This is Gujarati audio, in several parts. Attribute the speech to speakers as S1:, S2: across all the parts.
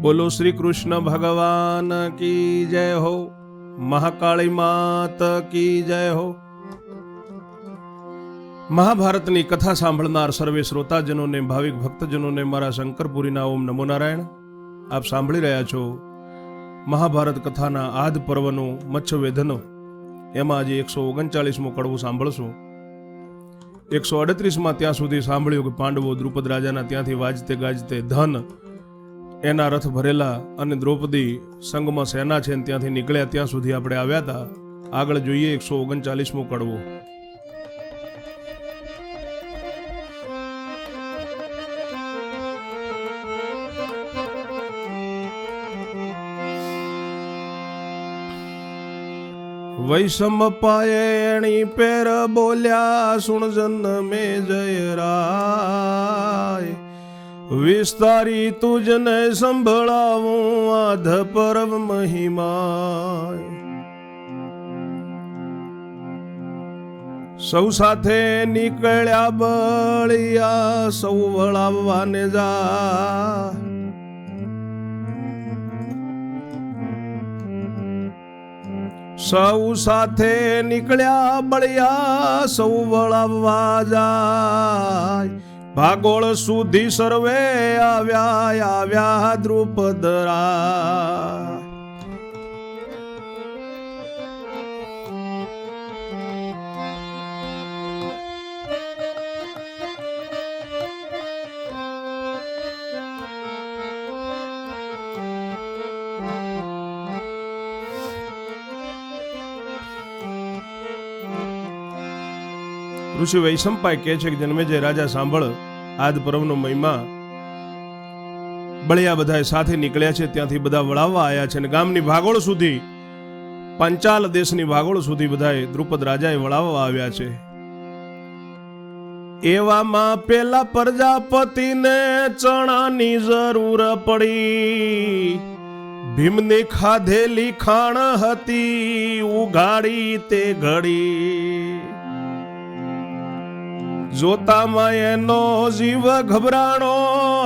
S1: બોલો શ્રી કૃષ્ણ ભગવાન કી જય હો? મહાકાળી માત કી જય હો? મહાભારતની કથા સાંભળનાર સર્વે શ્રોતાજનોને, ભાવિક ભક્તજનોને મારા શંકરપુરીના ઓમ નમો નારાયણ. આપ સાંભળી રહ્યા છો મહાભારત કથાના આદ પર્વનો મચ્છવેધનો એમાં આજે એકસો ઓગણચાળીસમો કડવું સાંભળશું. એકસો અડત્રીસમાં ત્યાં સુધી સાંભળ્યું કે પાંડવો દ્રુપદ રાજાના ત્યાંથી વાજતે ગાજતે ધન એના રથ ભરેલા અને દ્રૌપદી સંઘમાં સેના છે ત્યાંથી નીકળ્યા ત્યાં સુધી આપણે આવ્યા હતા આગળ જોઈએ એકસો ઓગણચાલીસમું કડવું. વૈષમ પાયણી પેર બોલ્યા, સુણજન મે જય રાય. વિસ્તારી તુજને સંભળાવું આધ પરમ મહિમા સૌ સાથે નીકળ્યા બળિયા, સૌ વળાવવાને જા સૌ સાથે નીકળ્યા બળિયા, સૌ વળાવવા જાય. ભાગોળ સુધી સર્વે આવ્યા આવ્યા દ્રુપદરા. ઋષિ વૈશંપાય કહે છે કે જન્મેજય રાજા સાંભળ આદ પર્વનો મહિમા બળિયા બધા સાથે નીકળ્યા છે. ત્યાંથી બધા વળાવવા આવ્યા છે અને ગામની ભાગોળ સુધી, પંચાલ દેશની ભાગોળ સુધી બધા દ્રુપદ રાજાએ વળાવવા આવ્યા છે. એવામાં પેલા પ્રજાપતિને ચણાની જરૂર પડી. ભીમની ખાધેલી ખાણ હતી ઉગાડી તે ઘડી. જોતામાં એનો જીવ ગભરાણો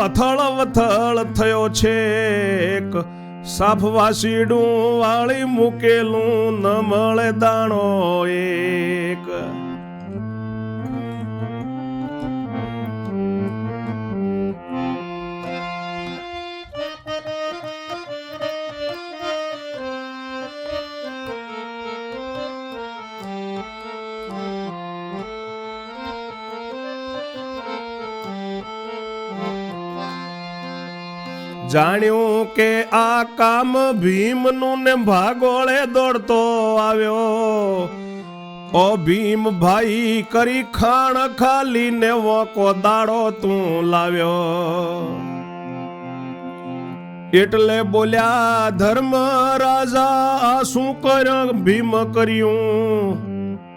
S1: અથળ વથળ થયો છે સાફ વાસીડું વાળી મૂકેલું ન મળે દાણો એક. જાણ્યું કે આ કામ ભીમનું ને ભાગોળે દોડતો આવ્યો. ઓ ભીમ ભાઈ, કરી ખાણ ખાલી ને વોકો દાડો તું લાવ્યો. એટલે બોલ્યા, ધર્મ રાજા, આ શું કર ભીમ કર્યું?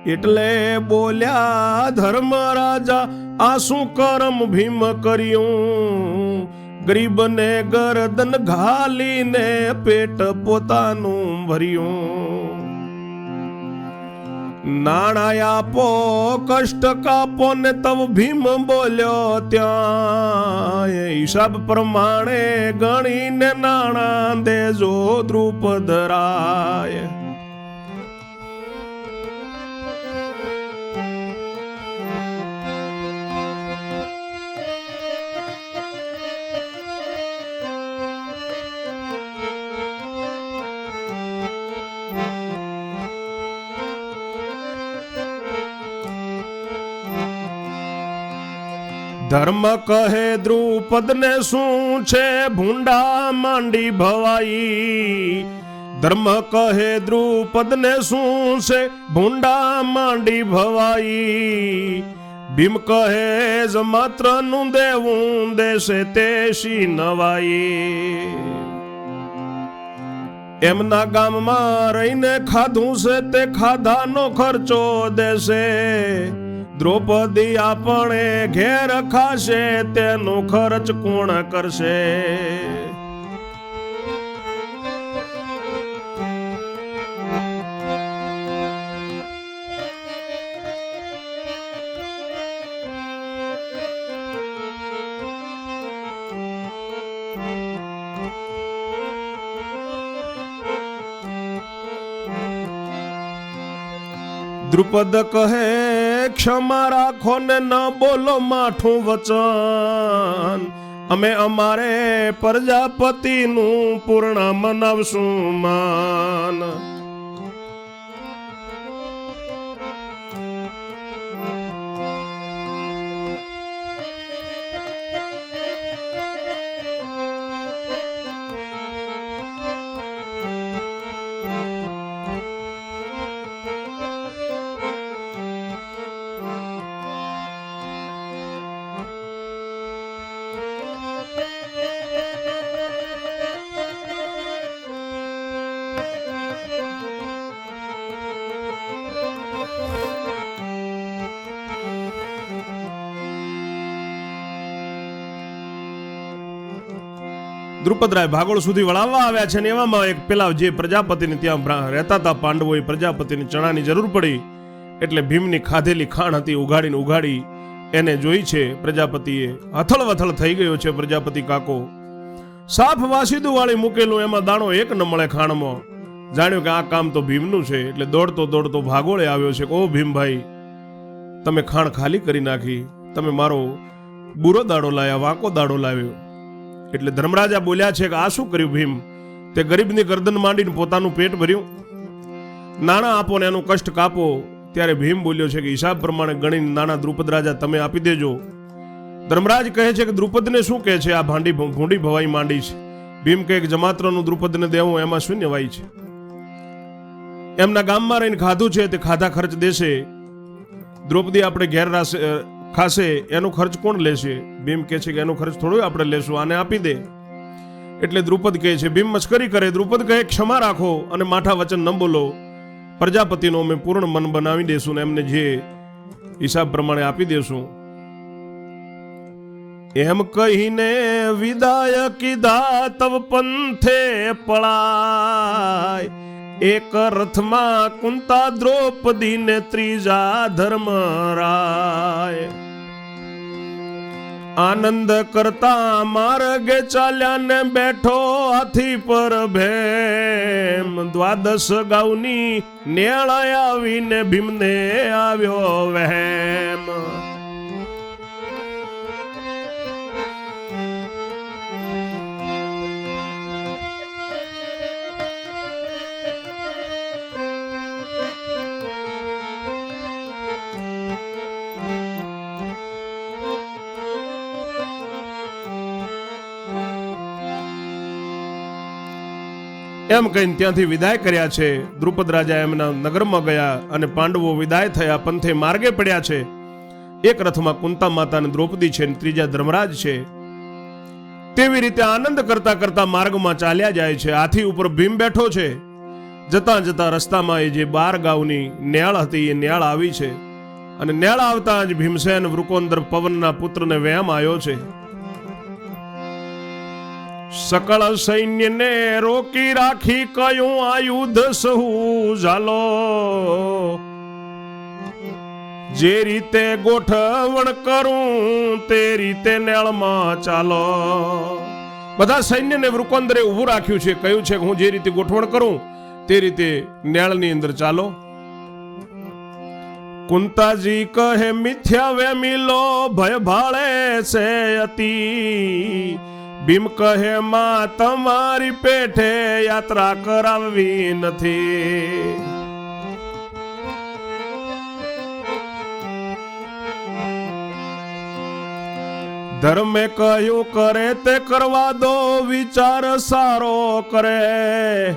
S1: એટલે બોલ્યા, ધર્મ રાજા, આ શું કરમ ભીમ કર્યું? ગરીબને ગરદન ઘાલીને પેટ પોતાનું ભર્યું. નાણાં આપો, કષ્ટ કાપો ને તવ ભીમ બોલ્યો ત્યાં. હિસાબ પ્રમાણે ગણીને નાણાં દેજો દ્રુપદરાય. ધર્મ કહે દ્રુપદ ને શું છે ભૂંડા માંડી ભવાઈ? ધર્મ કહે દ્રુપદ ને શું છે ભૂંડા માંડી ભવાઈ? ભીમ કહે જ માત્રનું દેવું દેશે તેશી નવાઈ? એમના ગામમાં રહીને ખાધું છે તે ખાધાનો ખર્ચો દેશે. દ્રૌપદી આપણે ઘેર ખાશે તેનો ખર્ચ કોણ કરશે? દ્રુપદ કહે ક્ષમા રાખો ને ન બોલો માઠું વચન. અમે અમારે પ્રજાપતિનું પૂર્ણ મનાવશું માન. દ્રુપદરાય ભાગોળ સુધી વળાવવા આવ્યા છે ને એવામાં એક પેલા જે પ્રજાપતિને ત્યાં રહેતા હતા પાંડવો એ પ્રજાપતિને ચણાની જરૂર પડી એટલે ભીમની ખાધેલી ખાણ હતી ઉઘાડીને ઉઘાડી એને જોઈ છે પ્રજાપતિએ. હથળ વથળ થઈ ગયો છે પ્રજાપતિ કાકો. સાફ વાસીદુ વાળી મૂકેલું, એમાં દાણો એક ન મળે ખાણમાં. જાણ્યું કે આ કામ તો ભીમનું છે, એટલે દોડતો દોડતો ભાગોળે આવ્યો છે ઓ ભીમભાઈ, તમે ખાણ ખાલી કરી નાખી. તમે મારો બુરો દાડો લાયા, વાંકો દાડો લાવ્યો. એટલે ધર્મરાજા બોલ્યા છે કે આ શું કર્યું ભીમ? તે ગરીબની ગરદન માંડીને પોતાનું પેટ ભર્યું. નાણાં આપો ને એનું કષ્ટ કાપો. ત્યારે ભીમ બોલ્યો છે કે હિસાબ પ્રમાણે ગણીને નાણાં દ્રુપદ રાજા તમે આપી દેજો. ધર્મરાજ કહે છે કે દ્રુપદને શું કહે છે? આ ભાંડી ભૂંડી ભવાઈ માંડી છે. ભીમ કહે કે જમાત્રનું દ્રુપદને દેવું એમાં શૂન્યવાય છે. એમના ગામમાં રહીને ખાધું છે તે ખાધા ખર્ચ દેશે. દ્રૌપદી આપણે ઘેર ખાશે. એનો ખર્ચ કોણ લેશે? ભીમ કહે છે કે એનો ખર્ચ થોડો આપણે લેશું, આને આપી દે. એટલે દ્રુપદ કહે છે, ભીમ મશ્કરી કરે, દ્રુપદ કહે, ક્ષમા રાખો અને માઠા વચન ન બોલો. પ્રજાપતિનો અમે પૂર્ણ મન બનાવી દેશું ને એમને જે હિસાબ પ્રમાણે આપી દેશું. એમ કહીને વિદાય કીધા, તવ પંથે પળાય. એક રથમાં કુંતા દ્રૌપદી ને ત્રીજા ધર્મરાય આનંદ કરતા માર્ગે ચાલ્યા ને બેઠો હાથી પર ભેમ. દ્વાદશ ગાઉની નેળાય આવીને ભીમને આવ્યો વહેમ. એમ કહીને ત્યાંથી વિદાય કર્યા છે. દ્રુપદ રાજા એમના નગરમાં ગયા અને પાંડવો વિદાય થયા, પંથે માર્ગે પડ્યા છે. એક રથમાં કુંતા માતા અને દ્રૌપદી છે અને ત્રીજા ધર્મરાજ છે. તેવી રીતે આનંદ કરતા કરતા માર્ગમાં ચાલ્યા જાય છે. હાથી ઉપર ભીમ બેઠો છે. જતા જતા રસ્તામાં એ જે બાર ગાઉની નેળ હતી, એ નેળ આવી છે. અને ન્યાળ આવતા જ ભીમસેન વૃકોંદર પવનના પુત્રને વ્યામ આવ્યો છે. સકળ સૈન્યને રોકી રાખી કયું આયુધ સહુ ઝાલો જે રીતે ગોઠવણ કરું તે રીતે નેળમાં ચાલો બધા સૈન્યને વૃકોંદરે ઊભું રાખ્યું છે, કહ્યું છે કે હું જે રીતે ગોઠવણ કરું, તે રીતે નેળની અંદર ચાલો. કુંતાજી કહે, મિથ્યા વેમીલો ભય ભાળે છે અતિ. ભીમ કહે, માં, તમારી પેઠે યાત્રા કરાવવી નથી. ધર્મે કહ્યું, કરે તે કરવા દો, વિચાર સારો કરે.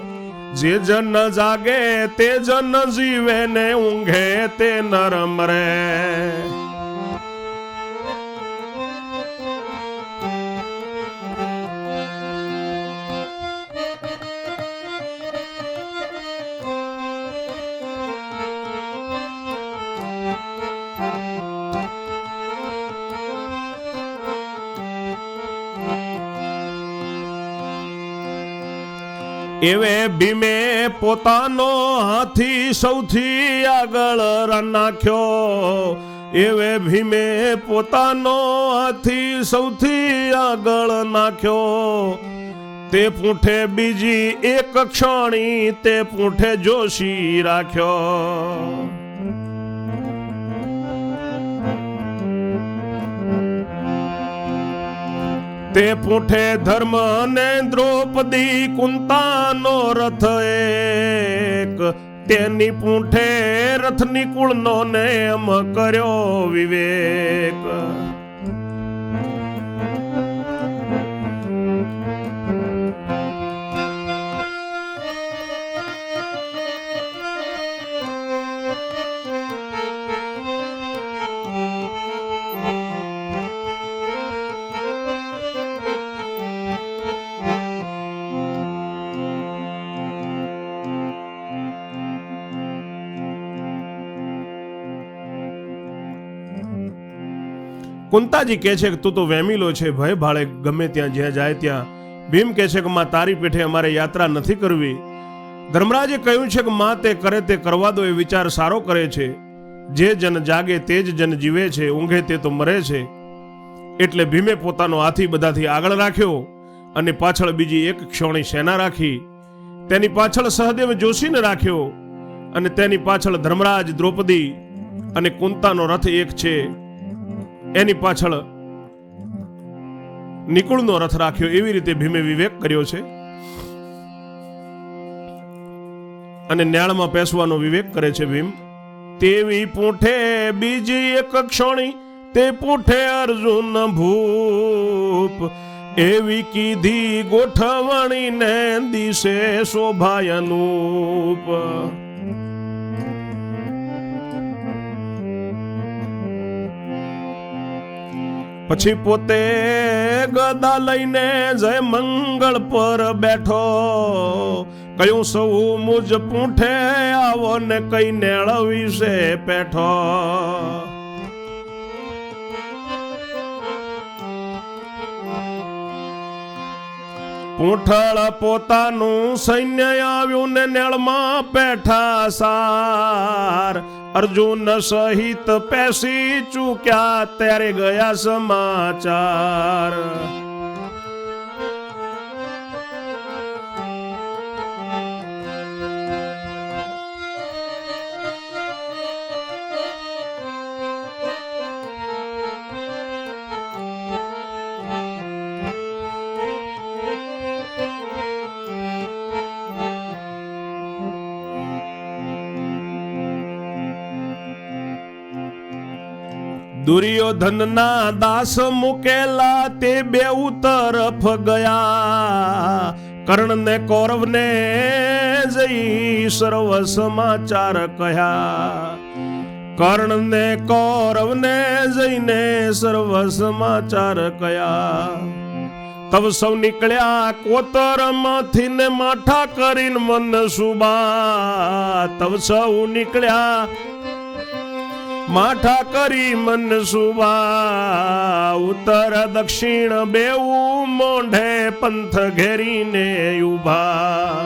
S1: જે જન જાગે તે જન જીવે ને ઊંઘે તે નરમ રે. એવે ભીમે પોતાનો હાથી સૌથી આગળ નાખ્યો. એવે ભીમે પોતાનો હાથી સૌથી આગળ નાખ્યો. તે પૂંઠે બીજી એક ક્ષણી તે પૂંઠે જોશી રાખ્યો. તે પૂઠે ધર્મ ને દ્રૌપદી કુંતાનો રથ એક. તેની પૂંઠે રથની કુળનો નેમ કર્યો વિવેક. કુંતાજી કહે છે કે તું તો વેમીલો છે, ભય ભાળે, ગમે ત્યાં જ્યાં જાય ત્યાં. ભીમ કહે છે કે, માં, તારી પીઠે અમારે યાત્રા નથી કરવી. ધર્મરાજે કહ્યું છે કે, માં, તે કરે, તે કરવા દો એ વિચાર સારો કરે છે. જે જન જાગે, તે જ જન જીવે છે, ઊંઘે, તે તો મરે છે. એટલે ભીમે પોતાનો હાથી બધાથી આગળ રાખ્યો અને પાછળ બીજી એક ક્ષોણી સેના રાખી. તેની પાછળ સહદેવ જોશીને રાખ્યો અને તેની પાછળ ધર્મરાજ દ્રૌપદી અને કુંતાનો રથ એક છે. એની પાછળ નિકુળનો રથ રાખ્યો. એવી રીતે ભીમે વિવેક કર્યો છે. અને ન્યાળમાં પેસવાનો વિવેક કરે છે ભીમ. તેવી પૂંઠે બીજી એક ક્ષણી, તે પૂંઠે અર્જુન ભૂપ. એવી કીધી ગોઠવણી ને દિશે શોભાય પછી પોતે ગદા લઈને જય મંગળ પર બેઠો. કયું સૌ મુજ પૂંઠે આવો ને કઈ નેળ વિશે પેઠો. પૂંઠળ પોતાનું સૈન્ય આવ્યું ને નેળમાં પેઠા સાર. અર્જુન સહિત પેસી ચૂક્યા ત્યારે ગયા સમાચાર. દુર્યોધનના દાસ મુકેલા તે બેઉ તરફ ગયા. કર્ણને, કૌરવને જઈ સર્વ સમાચાર કહ્યા. કર્ણને, કૌરવને જઈને સર્વ સમાચાર કયા તવ સૌ નીકળ્યા કોતરમાંથી ને માઠા કરીને મન સુબા તવ સૌ નીકળ્યા માઠા કરી મન સુવા. ઉત્તર દક્ષિણ બેવું મોઢે પંથ ઘેરીને ઊભા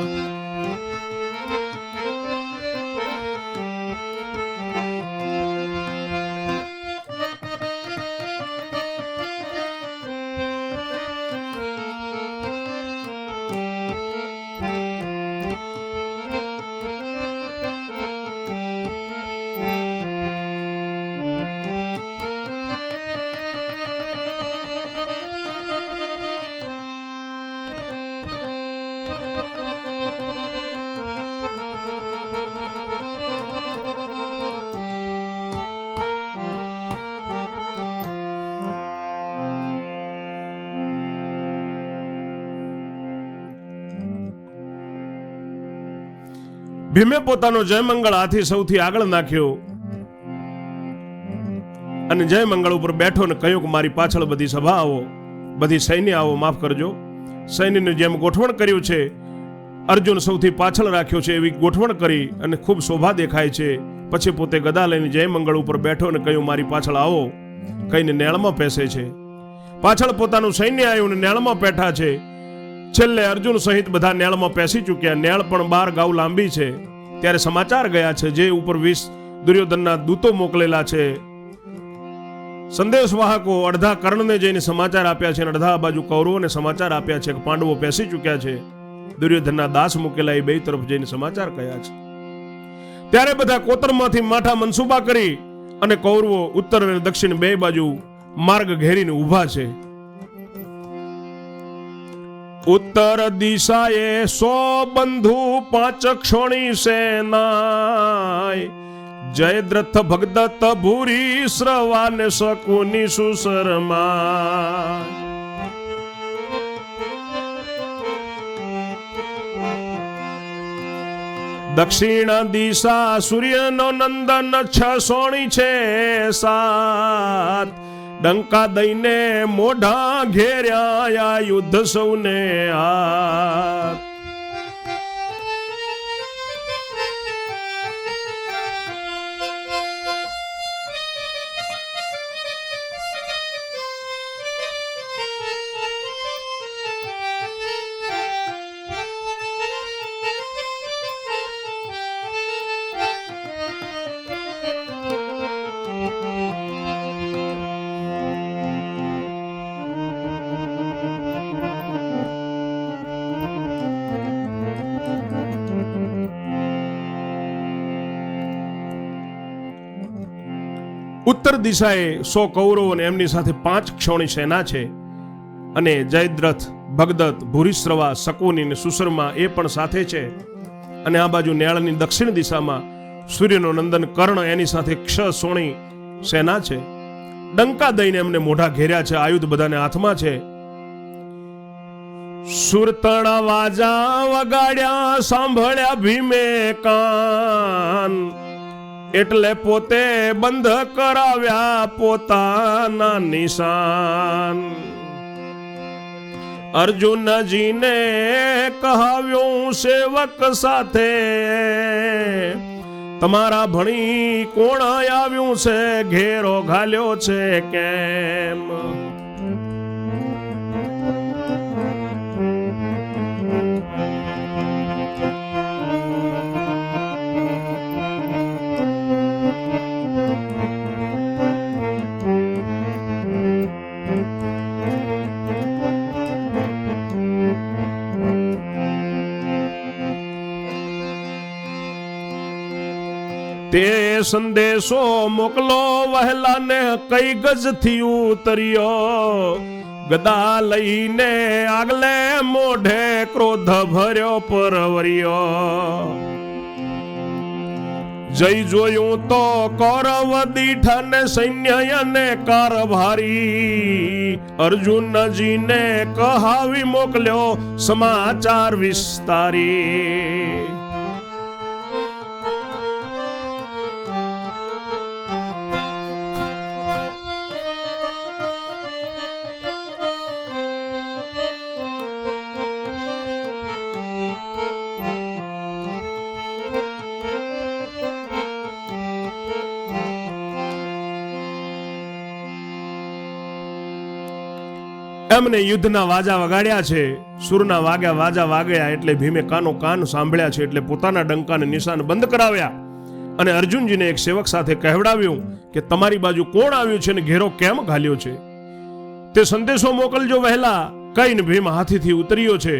S1: ભીમે પોતાનો જયમંગળ હાથી સૌથી આગળ નાખ્યો. અને જયમંગળ ઉપર બેઠો ને કહ્યું કે મારી પાછળ બધી સભા આવો, બધી સૈન્ય આવો, માફ કરજો. સૈન્યની જેમ ગોઠવણ કર્યું છે, અર્જુન સૌથી પાછળ રાખ્યો છે એવી ગોઠવણ કરી અને ખૂબ શોભા દેખાય છે. પછી પોતે ગદા લઈને જયમંગળ ઉપર બેઠો ને કહ્યું, મારી પાછળ આવો. કહીને નેળમાં પેસે છે. પાછળ પોતાનું સૈન્ય આવ્યું ને નેળમાં બેઠા છે. છેલ્લે અર્જુન સહિત બધા નેળમાં પેસી ચૂક્યા. નેળ પણ બાર ગાઉ લાંબી છે. ત્યારે સમાચાર ગયા છે જે ઉપર વીસ દુર્યોધનના દૂતો મોકલેલા છે. સંદેશવાહકો અડધા કર્ણને જઈને સમાચાર આપ્યા છે અને અડધા બાજુ કૌરવોને સમાચાર આપ્યા છે કે પાંડવો પેસી ચૂક્યા છે. દુર્યોધનના દાસ મૂકેલા એ બે તરફ જઈને સમાચાર કયા છે. ત્યારે બધા કોતરમાંથી માઠા મનસુબા કરી અને કૌરવો ઉત્તર અને દક્ષિણ બે બાજુ માર્ગ ઘેરીને ઊભા છે. ઉત્તર દિશાએ સો બંધુ પાંચ ક્ષોણી સેનાય. જયદ્રથ ભગદત્ત ભૂરી શ્રવાને શકુની સુશરમા દક્ષિણ દિશા સૂર્યનો નંદન છ સોણી છે સાત. ડંકા દઈને મોઢા ઘેર્યા આ યુદ્ધ સૌને હાથ ઉત્તર દિશાએ સો કૌરવો અને એમની સાથે પાંચ ક્ષોણી સેના છે. અને જયદ્રથ, ભગદત્ત, ભૂરિશ્રવા, શકુની અને સુશર્મા એ પણ સાથે છે. અને આ બાજુ ન્યાળની દક્ષિણ દિશામાં સૂર્યનો નંદન કર્ણ એની સાથે ક્ષ સોણી સેના છે. ડંકા દઈને એમને મોઢા ઘેર્યા છે, આયુધ બધાને હાથમાં છે. સુરતણ વાજા વગાડ્યા, સાંભળ્યા ભીમે કાન. એટલે પોતે બંધ કરાવ્યા પોતાના નિશાન. અર્જુનજીને કહાવ્યું સેવક સાથે, તમારા ભણી કોણ આવ્યું છે? ઘેરો ઘાલ્યો છે કેમ? સંદેશો મોકલો વહેલાને કઈ ગજથી ઉતર્યો? ગદા લઈને આગલે મોઢે ક્રોધ ભર્યો પરવર્યો. જઈ જોયું તો કૌરવ દીઠ અને સૈન્ય અને કારભારી. અર્જુનજીને કહાવી મોકલ્યો સમાચાર વિસ્તારી. એમને યુદ્ધના વાજા વગાડ્યા છે. સુરના વાગ્યા વાજા વાગ્યા એટલે ભીમે કાનો કાન સાંભળ્યા છે એટલે પોતાના ડંકાને નિશાન બંધ કરાવ્યા. અને અર્જુનજીને એક સેવક સાથે કહેવડાવ્યું કે તમારી બાજુ કોણ આવ્યું છે ને ઘેરો કેમ ઘાલ્યો છે? તે સંદેશો મોકલજો વહેલા કઈને ભીમ હાથીથી ઉતર્યો છે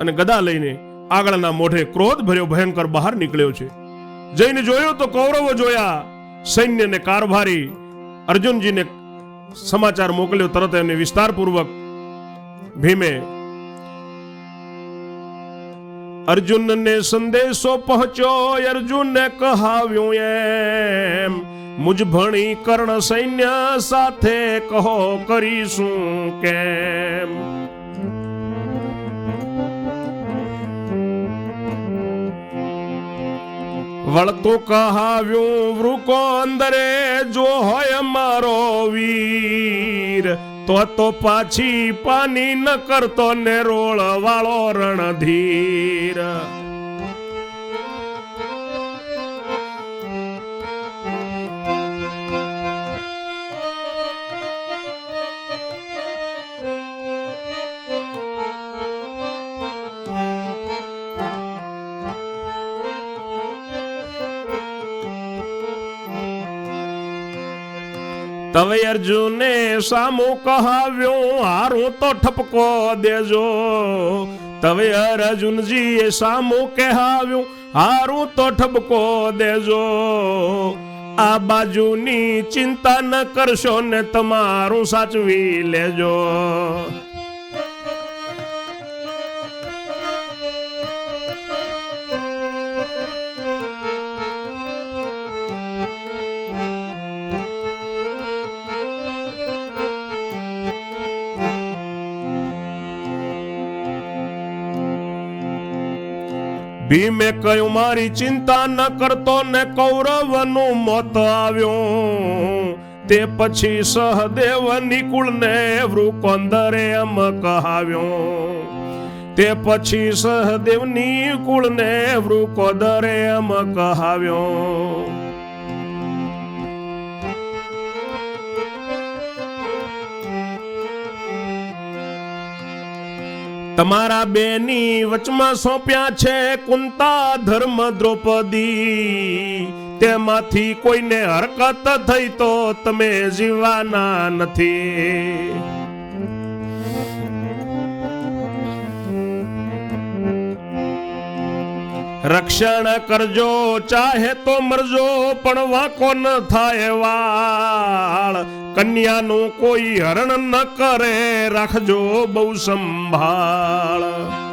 S1: અને ગદા લઈને આગળના મોઢે ક્રોધ ભર્યો, ભયંકર બહાર નીકળ્યો છે. જઈને જોયો તો કૌરવો જોયા, સૈન્યને કારભારી. અર્જુનજીને સમાચાર મોકલ્યો તરત એમને વિસ્તારપૂર્વક ભીમે. અર્જુનને સંદેશો પહોંચ્યો, અર્જુનને કહાવ્યું એમ, મુજ ભણી કર્ણ સૈન્ય સાથે કહો, કરીશું કેમ? વળતું કહાવ્યું, વૃકો અંદરે જો હોય મારો વીર તો તો પાછી પાની ન કરતો ને રોળ વાળો રણધીર. તવે અર્જુને સામું કહાવ્યું, હારું તો ઠપકો દેજો. તવે અર્જુનજીએ સામું કહાવ્યું, હારું તો ઠપકો દેજો. આ બાજુની ચિંતા ન કરશો ને તમારું સાચવી લેજો. ભીમે કહ્યું, મારી ચિંતા ન કરતો ને કૌરવનું મોત આવ્યું. તે પછી સહદેવ નિકુળ ને વૃકોંદરે એમ કહાવ્યું. તે પછી સહદેવ નિકુળ ને વૃકોદરે એમ કહાવ્યો. તમારા બેની વચમાં સોંપ્યા છે કુંતા ધર્મ દ્રૌપદી. તેમાંથી કોઈને હરકત થઈ તો તમે જીવાના નથી. રક્ષણ કરજો, ચાહે તો મરજો, પણ વાંકો ન થાય વાળ. કન્યાનું કોઈ હરણ ન કરે રાખજો બહુ સંભાળ.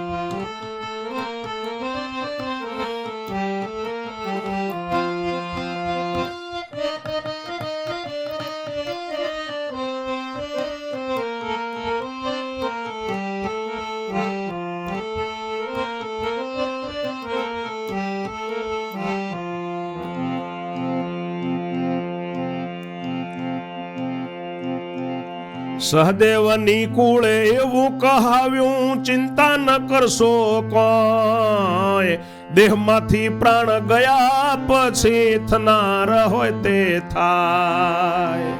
S1: સહદેવની કુળે એવું કહાવ્યું, ચિંતા ન કરશો કોઈ. દેહમાંથી પ્રાણ ગયા પછી થનાર હોય તે થાય.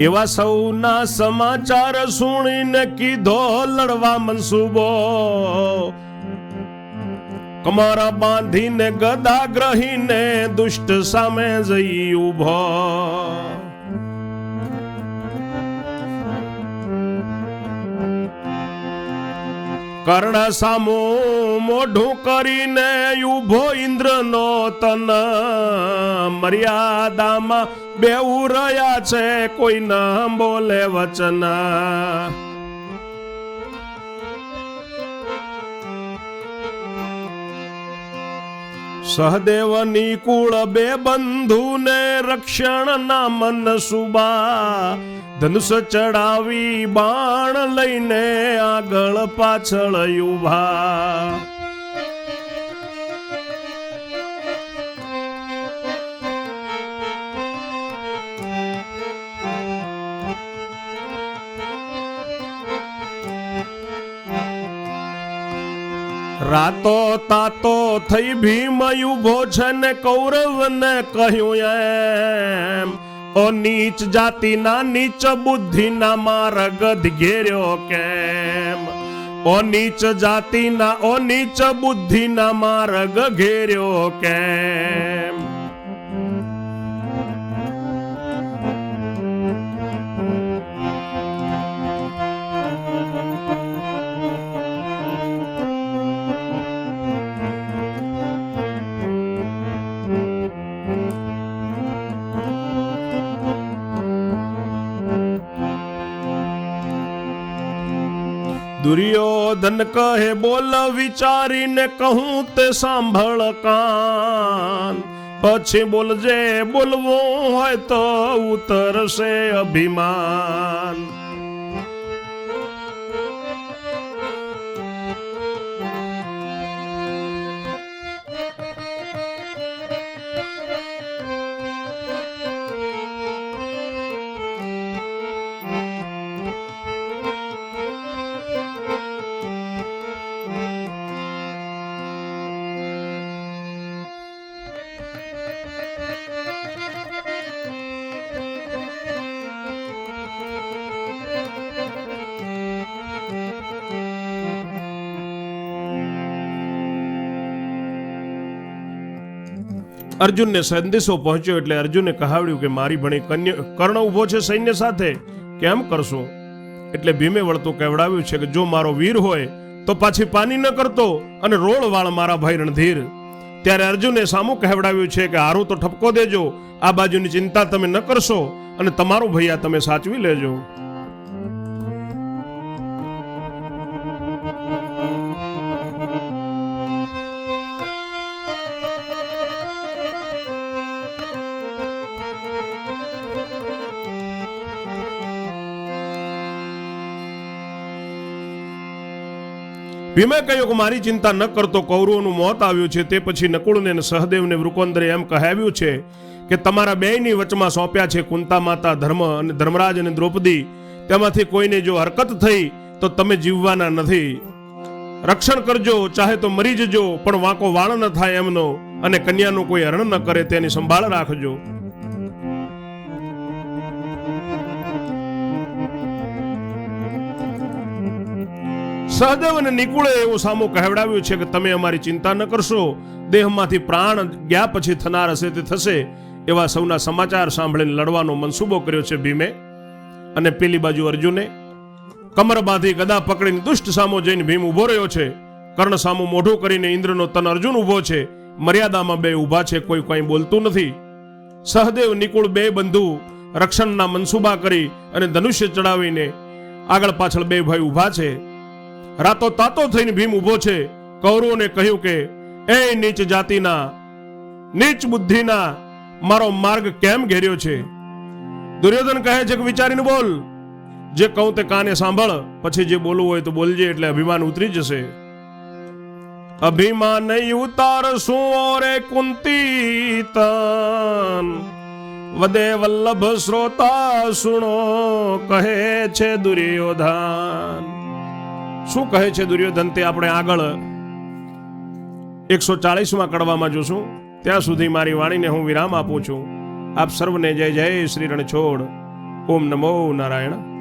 S1: એવા સૌના સમાચાર સુણીને કીધો, લડવા મનસુબો. કમારા બાંધીને ગદા ગ્રહીને દુષ્ટ સામે જઈ ઊભો કર્ણ સામો મોઢું કરીને ઊભો ઇન્દ્રનો તન. મર્યાદામાં બેઉ રહ્યા છે, કોઈ ના બોલે વચન. સહદેવની કુળ બે બંધુને રક્ષણ ના મન સુબા. ધનુષ ચડાવી બાણ લઈને આગળ પાછળ ઊભા રાતો તાતો થઈ ભીમ ઊભો છે ને કૌરવ ને કહ્યું એમ. ઓ નીચ જાતિના, નીચ બુદ્ધિના માર્ગ ઘેર્યો કેમ? ઓ નીચ જાતિના, ઓ નીચ બુદ્ધિના માર્ગ ઘેર્યો કેમ? દુર્યોધન કહે, બોલ, વિચારીને કહું તે સાંભળ કાન. પછી બોલજે, બોલવું હોય તો ઉતરશે અભિમાન. અર્જુનને સંદેશો પહોંચ્યો એટલે અર્જુને કહાવ્યું કે મારી ભણી કન્ય કર્ણ ઊભો છે સૈન્ય સાથે. કેમ કરશું? એટલે ભીમે વળતું કહેવડાવ્યું છે કે જો મારો વીર હોય, તો પાછી પાની ન કરતો અને રોળ વાળ મારા ભાઈ રણધીર. ત્યારે અર્જુને સામું કહેવડાવ્યું છે કે હારું તો ઠપકો દેજો, આ બાજુની ચિંતા તમે ન કરશો અને તમારું ભૈયા તમે સાચવી લેજો. ભીમે કહ્યું કે મારી ચિંતા ન કરતો કૌરવોનું મોત આવ્યું છે, તે પછી નકુળને સહદેવને વૃકોંદરે એમ કહેવ્યું છે કે તમારા બેયની વચમાં સોંપ્યા છે કુંતા માતા ધર્મ અને ધર્મરાજ અને દ્રૌપદી. તેમાંથી કોઈને જો હરકત થઈ, તો તમે જીવવાના નથી. રક્ષણ કરજો, ચાહે તો મરી જજો, પણ વાંકો વાળ ન થાય એમનો અને કન્યાનું કોઈ હરણ ન કરે તેની સંભાળ રાખજો. સહદેવ અને નિકુળે એવું સામુ કહેવડાવ્યું છે કે તમે અમારી ચિંતા ન કરશો. દેહમાંથી પ્રાણ ગયા પછી થનાર હશે તે થશે, એવા સૌના સમાચાર સાંભળીને લડવાનો મનસૂબો કર્યો છે ભીમે. અને પેલી બાજુ અર્જુને, કમર બાંધી ગદા પકડીને દુષ્ટ સામો જઈને ભીમ ઊભો રહ્યો છે. કર્ણ સામો મોઢું કરીને ઇન્દ્રનો તન અર્જુન ઊભો છે. મર્યાદામાં બે ઊભા છે, કોઈ કંઈ બોલતું નથી. સહદેવ, નિકુળ બે બંધુ રક્ષણના મનસૂબા કરી અને ધનુષ્ય ચડાવીને આગળ પાછળ બે ભાઈ ઊભા છે. રાતો તાતો થઈને ભીમ ઊભો છે. કૌરવોને કહ્યું કે, એ નીચ જાતિના, નીચ બુદ્ધિના, મારો માર્ગ કેમ ઘેર્યો છે? દુર્યોધન કહે છે કે, વિચારીને બોલ. જે કહું તે કાને સાંભળ. પછી જે બોલવું હોય તો બોલજે, એટલે અભિમાન ઉતરી જશે. અભિમાન ઉતાર શું ઓરે કુંતી તન વદે વલ્લભ શ્રોતા સુણો, કહે છે દુર્યોધન. શું કહે છે દુર્યોધન તે આપણે આગળ એકસો ચાળીસમાં કડવામાં જોશું? ત્યાં સુધી મારી વાણીને હું વિરામ આપું છું. આપ સર્વને જય જય શ્રી રણછોડ. ઓમ નમો નારાયણ.